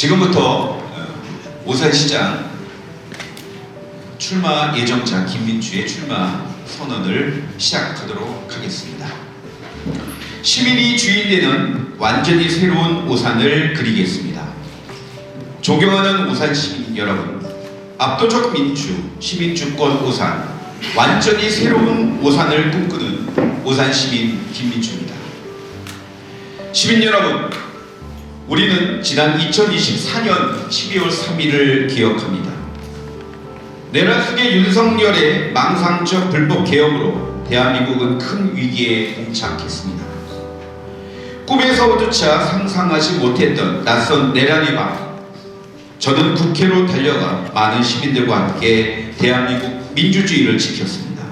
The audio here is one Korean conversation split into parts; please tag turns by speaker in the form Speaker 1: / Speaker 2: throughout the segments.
Speaker 1: 지금부터 어, 오산 시장 출마 예정자 김민주의 출마 선언을 시작하도록 하겠습니다. 시민이 주인되는 완전히 새로운 오산을 그리겠습니다. 존경하는 오산 시민 여러분, 압도적 민주, 시민 주권 오산, 완전히 새로운 오산을 꿈꾸는 오산 시민 김민주입니다. 시민 여러분, 우리는 지난 2024년 12월 3일을 기억합니다. 내란 속의 윤석열의 망상적 불법 개혁으로 대한민국은 큰 위기에 봉착했습니다. 꿈에서조차 상상하지 못했던 낯선 내란의 밤, 저는 국회로 달려가 많은 시민들과 함께 대한민국 민주주의를 지켰습니다.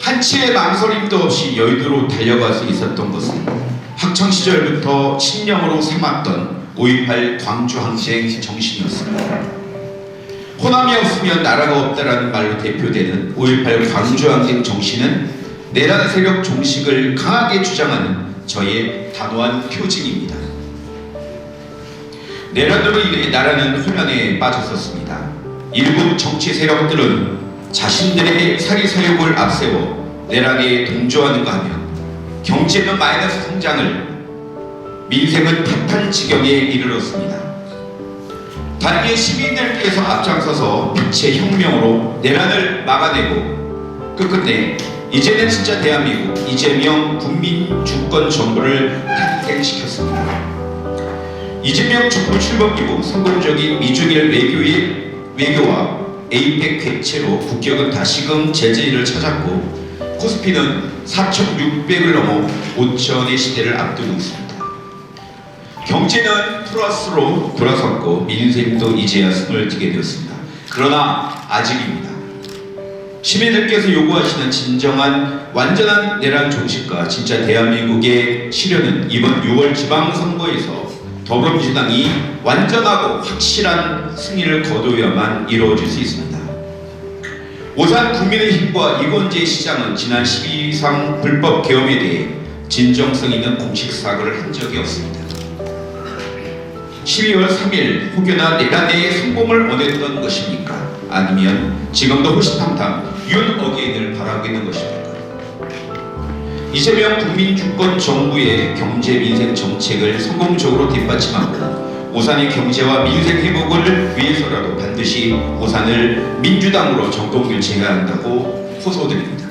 Speaker 1: 한치의 망설임도 없이 여의도로 달려갈 수 있었던 것은 학창 시절부터 신념으로 삼았던 5.18 광주항쟁 정신이었습니다. 호남이 없으면 나라가 없다라는 말로 대표되는 5.18 광주항쟁 정신은 내란 세력 종식을 강하게 주장하는 저의 단호한 표징입니다. 내란으로 인해 나라는 혼란에 빠졌었습니다. 일부 정치 세력들은 자신들의 사리사욕을 앞세워 내란에 동조하는가 하면 경제는 마이너스 성장을 민생은 파탄 지경에 이르렀습니다. 단위의 시민들께서 앞장서서 빛의 혁명으로 내란을 막아내고 끝끝내 이제는 진짜 대한민국 이재명 국민 주권 정부를 탄생시켰습니다. 이재명 정부 출범 이후 성공적인 미중일 외교의 외교와 에이펙 개최로 국격은 다시금 제재를 찾았고 코스피는 4,600을 넘어 5천의 시대를 앞두고 있습니다. 경제는 플러스로 돌아섰고 민생도 이제야 숨을 튀게 되었습니다. 그러나 아직입니다. 시민들께서 요구하시는 진정한 완전한 내란 종식과 진짜 대한민국의 실현은 이번 6월 지방선거에서 더불어민주당이 완전하고 확실한 승리를 거둬야만 이루어질 수 있습니다. 오산 국민의힘과 이건재 시장은 지난 12상 불법 계엄에 대해 진정성 있는 공식 사과를 한 적이 없습니다. 12월 3일 혹여나 내란의 성공을 원했던 것입니까? 아니면 지금도 호시탐탐 윤 어게인을 바라고 있는 것입니까? 이재명 국민주권 정부의 경제 민생 정책을 성공적으로 뒷받침하고 오산의 경제와 민생 회복을 위해서라도 반드시 오산을 민주당으로 정권 교체해야 한다고 호소드립니다.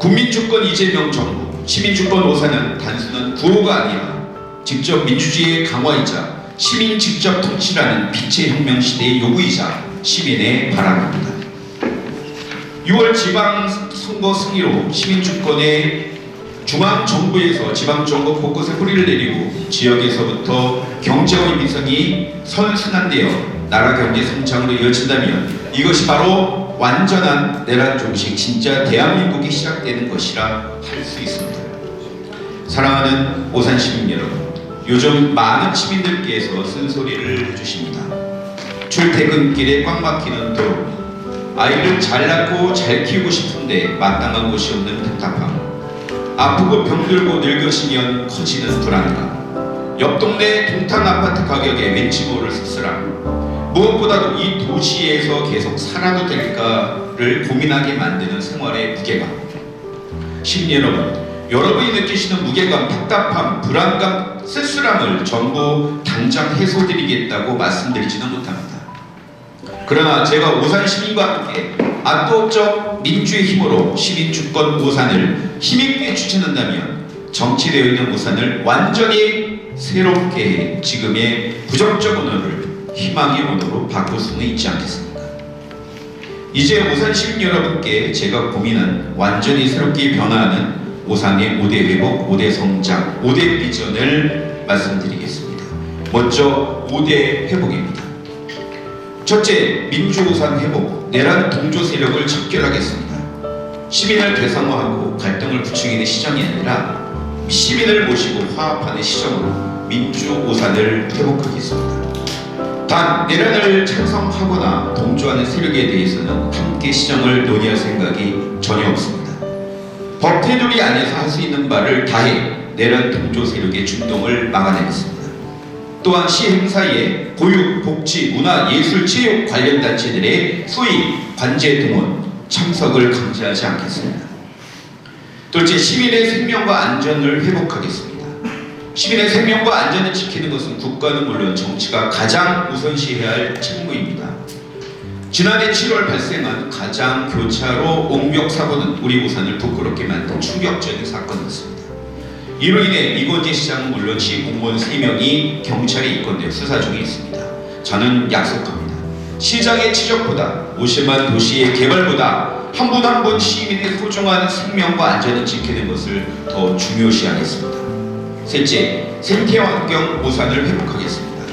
Speaker 1: 국민주권 이재명 정부, 시민주권 오산은 단순한 구호가 아니라 직접 민주주의의 강화이자 시민 직접 통치라는 빛의 혁명 시대의 요구이자 시민의 바람입니다. 6월 지방 선거 승리로 시민 주권의 중앙 정부에서 지방 정부 곳곳에 뿌리를 내리고 지역에서부터 경제와 민생이 선순환되어 나라 경제 성장으로 이어진다면 이것이 바로 완전한 내란 종식 진짜 대한민국이 시작되는 것이라 할 수 있습니다. 사랑하는 오산 시민 여러분, 요즘 많은 시민들께서 쓴소리를 해주십니다. 출퇴근길에 꽉 막히는 도로, 아이를 잘 낳고 잘 키우고 싶은데 마땅한 곳이 없는 답답함, 아프고 병들고 늙으시면 커지는 불안감, 옆 동네 동탄 아파트 가격에 왠지 모를 쓸쓸함, 무엇보다도 이 도시에서 계속 살아도 될까를 고민하게 만드는 생활의 무게감. 시민 여러분, 여러분이 느끼시는 무게감, 답답함, 불안감, 쓸쓸함을 전부 당장 해소드리겠다고 말씀드리지는 못합니다. 그러나 제가 오산 시민과 함께 압도적 민주의 힘으로 시민 주권 오산을 힘있게 추진한다면 정치되어 있는 오산을 완전히 새롭게 해 지금의 부정적 언어를 희망의 언어로 바꿀 수는 있지 않겠습니까? 이제 오산 시민 여러분께 제가 고민한 완전히 새롭게 변화하는 오산의 5대 회복, 5대 성장, 5대 비전을 말씀드리겠습니다. 먼저 5대 회복입니다. 첫째, 민주오산 회복, 내란 동조 세력을 척결하겠습니다. 시민을 대상화하고 갈등을 부추기는 시정이 아니라 시민을 모시고 화합하는 시정으로 민주 오산을 회복하겠습니다. 단 내란을 찬성하거나 동조하는 세력에 대해서는 함께 시정을 논의할 생각이 전혀 없습니다. 법 테두리 안에서 할 수 있는 바를 다해 내란 동조 세력의 준동을 막아내겠습니다. 또한 시 행사에 보육, 복지, 문화, 예술, 체육 관련 단체들의 소위 관제 등원 참석을 강제하지 않겠습니다. 둘째, 시민의 생명과 안전을 회복하겠습니다. 시민의 생명과 안전을 지키는 것은 국가는 물론 정치가 가장 우선시해야 할 책무입니다. 지난해 7월 발생한 가장 교차로 옹벽 사고는 우리 부산을 부끄럽게 만든 충격적인 사건이었습니다. 이로 인해 이건재 시장은 물론 시 공무원 3명이 경찰에 입건되어 수사 중에 있습니다. 저는 약속합니다. 시장의 치적보다 무심한 도시의 개발보다 한 분 한 분 시민의 소중한 생명과 안전을 지키는 것을 더 중요시하겠습니다. 셋째, 생태환경 오산을 회복하겠습니다.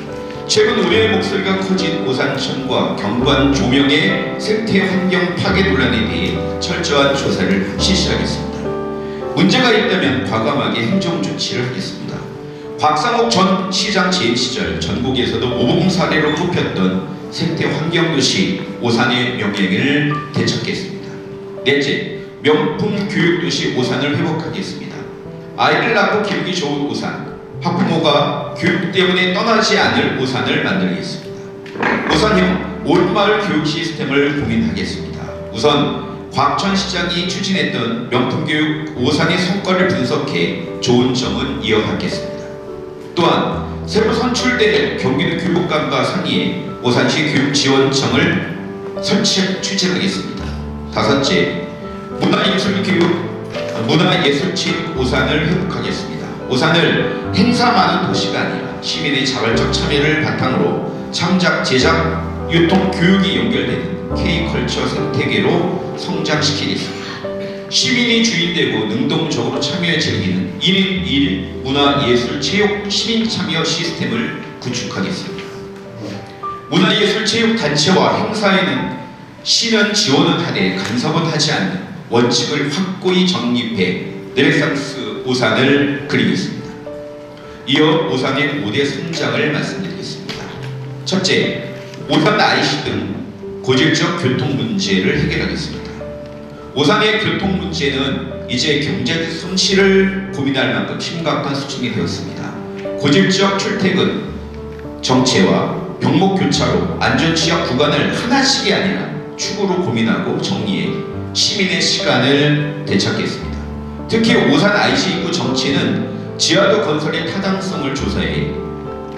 Speaker 1: 최근 우리의 목소리가 커진 오산청과 경관 조명의 생태환경 파괴 논란에 대해 철저한 조사를 실시하겠습니다. 문제가 있다면 과감하게 행정 조치를 하겠습니다. 곽상옥 전 시장 재임 시절 전국에서도 모범 사례로 꼽혔던 생태 환경 도시 오산의 명예를 되찾겠습니다. 넷째, 명품 교육 도시 오산을 회복하겠습니다. 아이를 낳고 기르기 좋은 오산, 학부모가 교육 때문에 떠나지 않을 오산을 만들겠습니다. 오산형 올마을 교육 시스템을 고민하겠습니다. 우선 곽천 시장이 추진했던 명품교육 오산의 성과를 분석해 좋은 점은 이어가겠습니다. 또한 새로 선출될 경기도 교육감과 상의해 오산시 교육지원청을 설치 추진하겠습니다. 다섯째, 문화예술교육 문화예술체육 오산을 회복하겠습니다. 오산을 행사 많은 도시가 아니라 시민의 자발적 참여를 바탕으로 창작, 제작, 유통, 교육이 연결되는 K컬처 생태계로 성장시키겠습니다. 시민이 주인되고 능동적으로 참여해 즐기는 1인 1일 문화예술 체육 시민 참여 시스템을 구축하겠습니다. 문화예술 체육 단체와 행사에는 시는 지원은 하되 간섭은 하지 않는 원칙을 확고히 정립해 르네상스 오산을 그리겠습니다. 이어 오산의 5대 성장을 말씀드리겠습니다. 첫째, 오산 IC 등 고질적 교통 문제를 해결하겠습니다. 오산의 교통 문제는 이제 경제적 손실을 고민할 만큼 심각한 수준이 되었습니다. 고질적 출퇴근, 정체와 병목 교차로, 안전지역 구간을 하나씩이 아니라 축으로 고민하고 정리해 시민의 시간을 되찾겠습니다. 특히 오산 IC 입구 정체는 지하도 건설의 타당성을 조사해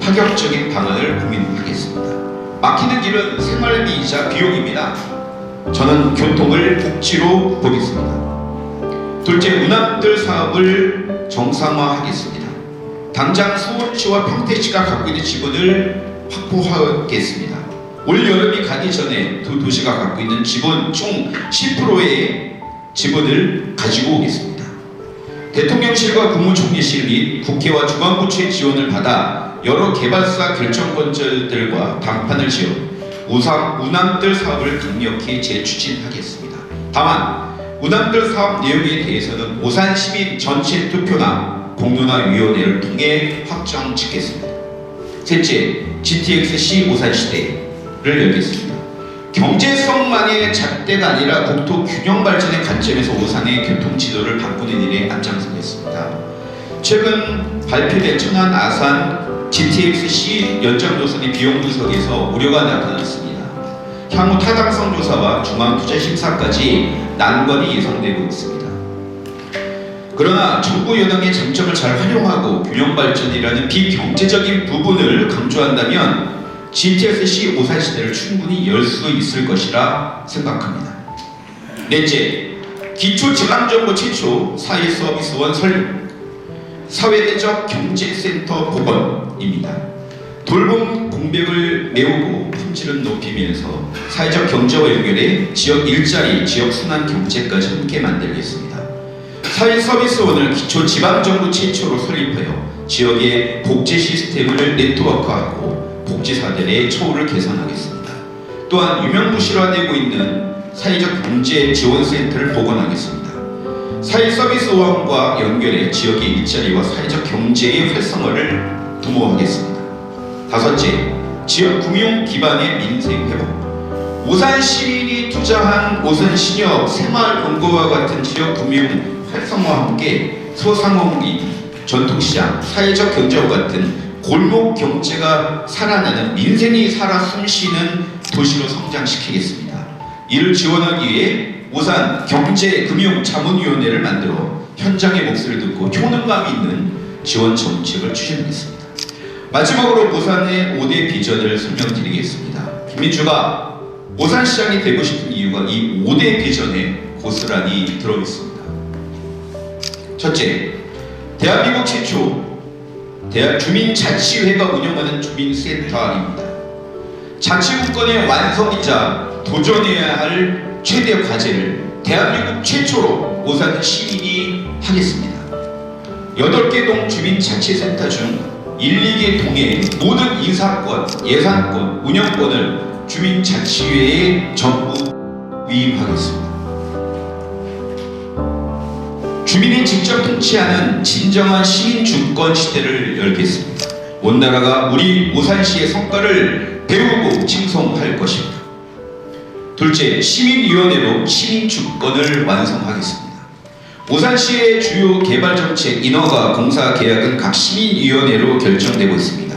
Speaker 1: 파격적인 방안을 고민하겠습니다. 막히는 길은 생활비이자 비용입니다. 저는 교통을 복지로 보겠습니다. 둘째, 운암들 사업을 정상화하겠습니다. 당장 수원시와 평택시가 갖고 있는 지분을 확보하겠습니다. 올 여름이 가기 전에 두 도시가 갖고 있는 지분 총 10%의 지분을 가지고 오겠습니다. 대통령실과 국무총리실 및 국회와 중앙부처의 지원을 받아 여러 개발사 결정권자들과 담판을 지어 우상, 운암들 사업을 강력히 재추진하겠습니다. 다만 운암들 사업 내용에 대해서는 오산 시민 전체 투표나 공론화 위원회를 통해 확정 짓겠습니다. 셋째, GTX-C 오산 시대를 열겠습니다. 경제성만의 잣대가 아니라 국토 균형 발전의 관점에서 오산의 교통 지도를 바꾸는 일에 앞장서겠습니다. 최근 발표된 천안 아산 GTX-C 연장 노선의 비용 분석에서 우려가 나타났습니다. 향후 타당성 조사와 중앙투자 심사까지 난관이 예상되고 있습니다. 그러나 정부 여당의 장점을 잘 활용하고 균형 발전이라는 비경제적인 부분을 강조한다면 GTX-C 오산 시대를 충분히 열 수 있을 것이라 생각합니다. 넷째, 기초지방정보 최초 사회 서비스원 설립, 사회대적 경제센터 복원입니다. 돌봄 공백을 메우고 품질을 높이면서 사회적 경제와 연결해 지역 일자리, 지역 순환 경제까지 함께 만들겠습니다. 사회 서비스원을 기초 지방정부 최초로 설립하여 지역의 복지 시스템을 네트워크하고 복지사들의 처우를 개선하겠습니다. 또한 유명무실화되고 있는 사회적 경제 지원센터를 복원하겠습니다. 사회 서비스원과 연결해 지역의 일자리와 사회적 경제의 활성화를 도모하겠습니다. 다섯째, 지역 금융 기반의 민생 회복. 오산 시민이 투자한 오산 신협 새마을금고와 같은 지역 금융 활성화와 함께 소상공인, 전통시장, 사회적 경제와 같은 골목 경제가 살아나는 민생이 살아 숨쉬는 도시로 성장시키겠습니다. 이를 지원하기 위해 오산 경제 금융 자문위원회를 만들어 현장의 목소리를 듣고 효능감 있는 지원 정책을 추진하겠습니다. 마지막으로 오산의 5대 비전을 설명드리겠습니다. 김민주가 오산시장이 되고 싶은 이유가 이 5대 비전에 고스란히 들어있습니다. 첫째, 대한민국 최초 대한 주민자치회가 운영하는 주민센터입니다. 자치국권의 완성이자 도전해야 할 최대 과제를 대한민국 최초로 오산 시민이 하겠습니다. 8개 동 주민자치센터 중 1, 2개 동의 모든 인사권, 예산권, 운영권을 주민자치회에 전부 위임하겠습니다. 주민이 직접 통치하는 진정한 시민 주권 시대를 열겠습니다. 온 나라가 우리 오산시의 성과를 배우고 칭송할 것입니다. 둘째, 시민위원회로 시민 주권을 완성하겠습니다. 오산시의 주요 개발 정책 인허가 공사 계약은 각 시민위원회로 결정되고 있습니다.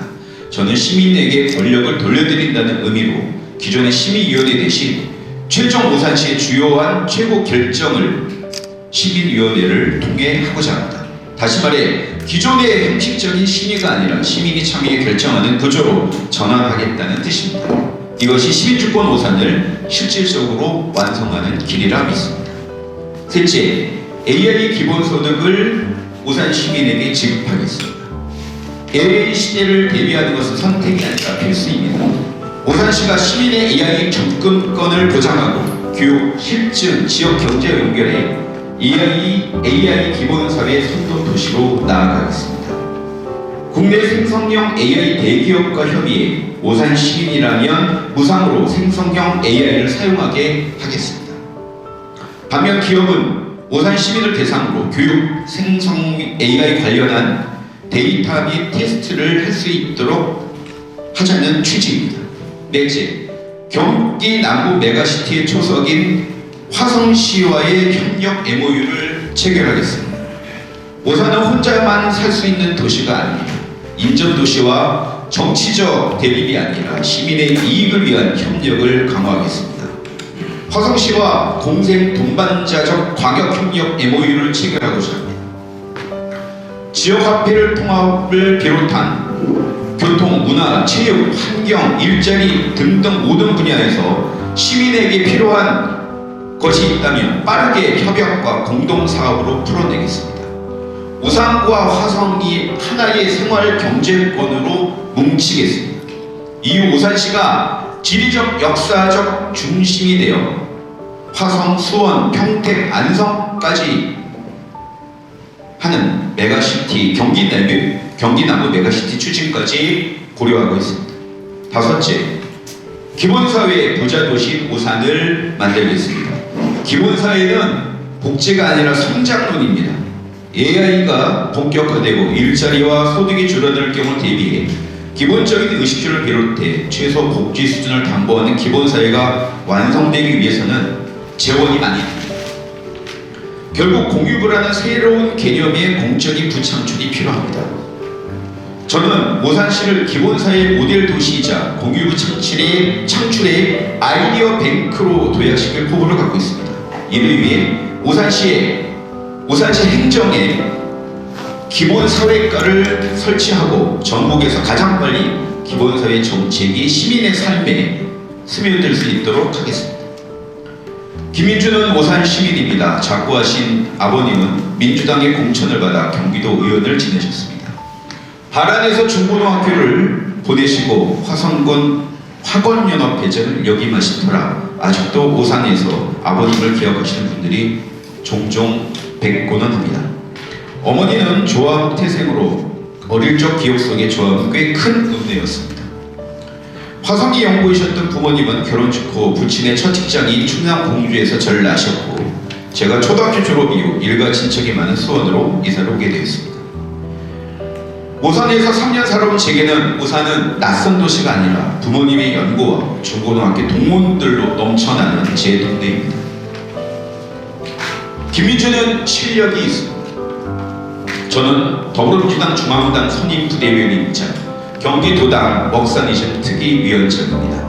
Speaker 1: 저는 시민에게 권력을 돌려드린다는 의미로 기존의 시민위원회 대신 최종 오산시의 주요한 최고 결정을 시민위원회를 통해 하고자 합니다. 다시 말해 기존의 형식적인 심의가 아니라 시민이 참여해 결정하는 구조로 전환하겠다는 뜻입니다. 이것이 시민주권 오산을 실질적으로 완성하는 길이라 믿습니다. 셋째, AI 기본 소득을 오산 시민에게 지급하겠습니다. AI 시대를 대비하는 것은 선택이 아니라 필수입니다. 오산시가 시민의 AI 접근권을 보장하고 교육, 실증, 지역 경제와 연결해 AI, AI 기본 사회 선도 도시로 나아가겠습니다. 국내 생성형 AI 대기업과 협의해 오산 시민이라면 무상으로 생성형 AI를 사용하게 하겠습니다. 반면 기업은 오산 시민을 대상으로 교육, 생성 AI 관련한 데이터 및 테스트를 할 수 있도록 하자는 취지입니다. 넷째, 경기 남부 메가시티의 초석인 화성시와의 협력 MOU를 체결하겠습니다. 오산은 혼자만 살 수 있는 도시가 아닙니다. 인접도시와 정치적 대립이 아니라 시민의 이익을 위한 협력을 강화하겠습니다. 화성시와 공생 동반자적 광역협력 MOU를 체결하고자 합니다. 지역화폐를 통합을 비롯한 교통, 문화, 체육, 환경, 일자리 등등 모든 분야에서 시민에게 필요한 것이 있다면 빠르게 협약과 공동 사업으로 풀어내겠습니다. 우산과 화성이 하나의 생활 경제권으로 뭉치겠습니다. 이후 우산시가 지리적 역사적 중심이 되어 화성, 수원, 평택, 안성까지 하는 메가시티 경기 남부 경기 남부 메가시티 추진까지 고려하고 있습니다. 다섯째, 기본사회 부자 도시 오산을 만들겠습니다. 기본사회는 복지가 아니라 성장론입니다. AI가 본격화되고 일자리와 소득이 줄어들 경우 대비해 기본적인 의식주를 비롯해 최소 복지 수준을 담보하는 기본사회가 완성되기 위해서는 재원이 많이. 결국 공유부라는 새로운 개념의 공적인 부창출이 필요합니다. 저는 모산시를 기본사회 모델 도시이자 공유부 창출의, 창출의 아이디어 뱅크로 도약시킬 포부를 갖고 있습니다. 이를 위해 오산시에 오산시 행정에 기본 사회과를 설치하고 전국에서 가장 빨리 기본 사회 정책이 시민의 삶에 스며들 수 있도록 하겠습니다. 김민주는 오산 시민입니다. 작고하신 아버님은 민주당의 공천을 받아 경기도 의원을 지내셨습니다. 바란에서 중고등학교를 보내시고 화성군 학원연합회장을 역임하신 터라 아직도 오산에서 아버님을 기억하시는 분들이 종종 뵙고는 합니다. 어머니는 조합 태생으로 어릴 적 기억 속에 조합은 꽤큰 은혜였습니다. 화성이 연구이셨던 부모님은 결혼 직후 부친의 첫 직장이 충남 공주에서 저를 낳으셨고 제가 초등학교 졸업 이후 일가 친척이 많은 수원으로 이사를 오게 되었습니다. 오산에서 3년 살아온 제게는 오산은 낯선 도시가 아니라 부모님의 연고와 중고등학교 동문들로 넘쳐나는 제 동네입니다. 김민주는 실력이 있습니다. 저는 더불어민주당 중앙당 선임 부대변인이자 경기도당 먹사니즘 특위위원장입니다.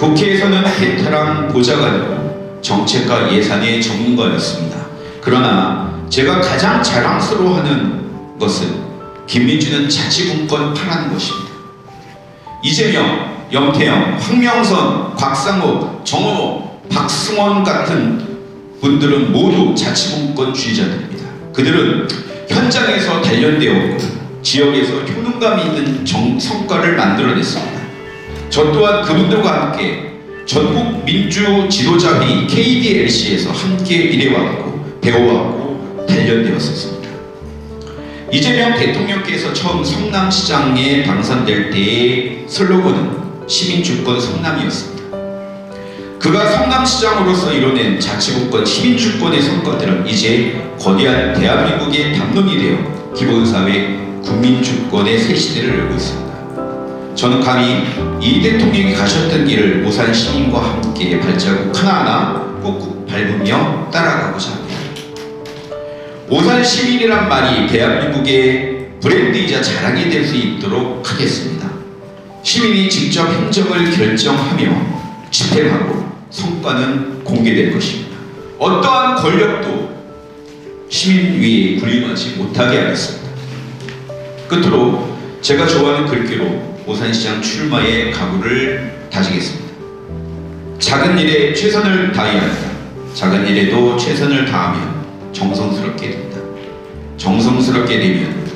Speaker 1: 국회에서는 베테랑 보좌관으로 정책과 예산의 전문가였습니다. 그러나 제가 가장 자랑스러워하는 것은 김민주는 자치분권 파라는 것입니다. 이재명, 염태영, 황명선, 곽상호, 정호, 박승원 같은 분들은 모두 자치분권주의자들입니다. 그들은 현장에서 단련되었고 지역에서 효능감 있는 정, 성과를 만들어냈습니다. 저 또한 그분들과 함께 전국 민주 지도자회의 KDLC에서 함께 일해왔고 배워왔고 단련되었었습니다. 이재명 대통령께서 처음 성남시장에 당선될 때의 슬로건은 시민주권 성남이었습니다. 그가 성남시장으로서 이뤄낸 자치국권 시민주권의 성과들은 이제 거대한 대한민국의 담론이 되어 기본사회 국민주권의 새 시대를 열고 있습니다. 저는 감히 이 대통령이 가셨던 길을 오산 시민과 함께 발자국 하나하나 꾹꾹 밟으며 따라가고자 합니다. 오산 시민이란 말이 대한민국의 브랜드이자 자랑이 될 수 있도록 하겠습니다. 시민이 직접 행정을 결정하며 집행하고 성과는 공개될 것입니다. 어떠한 권력도 시민 위에 군림하지 못하게 하겠습니다. 끝으로 제가 좋아하는 글귀로 오산시장 출마의 각오를 다지겠습니다. 작은 일에 최선을 다해야. 작은 일에도 최선을 다하면 정성스럽게 된다. 정성스럽게 되면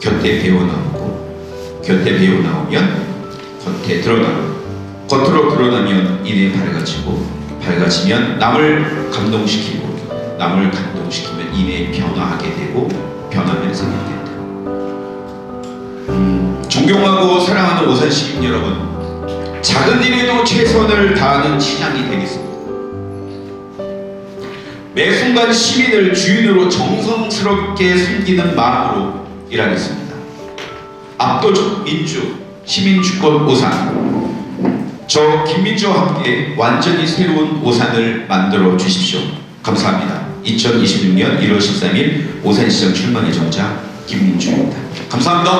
Speaker 1: 곁에 배워 나오고 곁에 배워 나오면 겉에 드러나고 겉으로 드러나면 이내 밝아지고 밝아지면 남을 감동시키고 남을 감동시키면 이내 변화하게 되고 변하면 생겨된다. 음, 존경하고 사랑하는 오산 시민 여러분, 작은 일에도 최선을 다하는 시장이 되겠습니다. 매 순간 시민을 주인으로 정성스럽게 섬기는 마음으로 일하겠습니다. 압도적 민주, 시민주권 오산. 저 김민주와 함께 완전히 새로운 오산을 만들어 주십시오. 감사합니다. 2026년 1월 13일 오산시장 출마 예정자 김민주입니다. 감사합니다.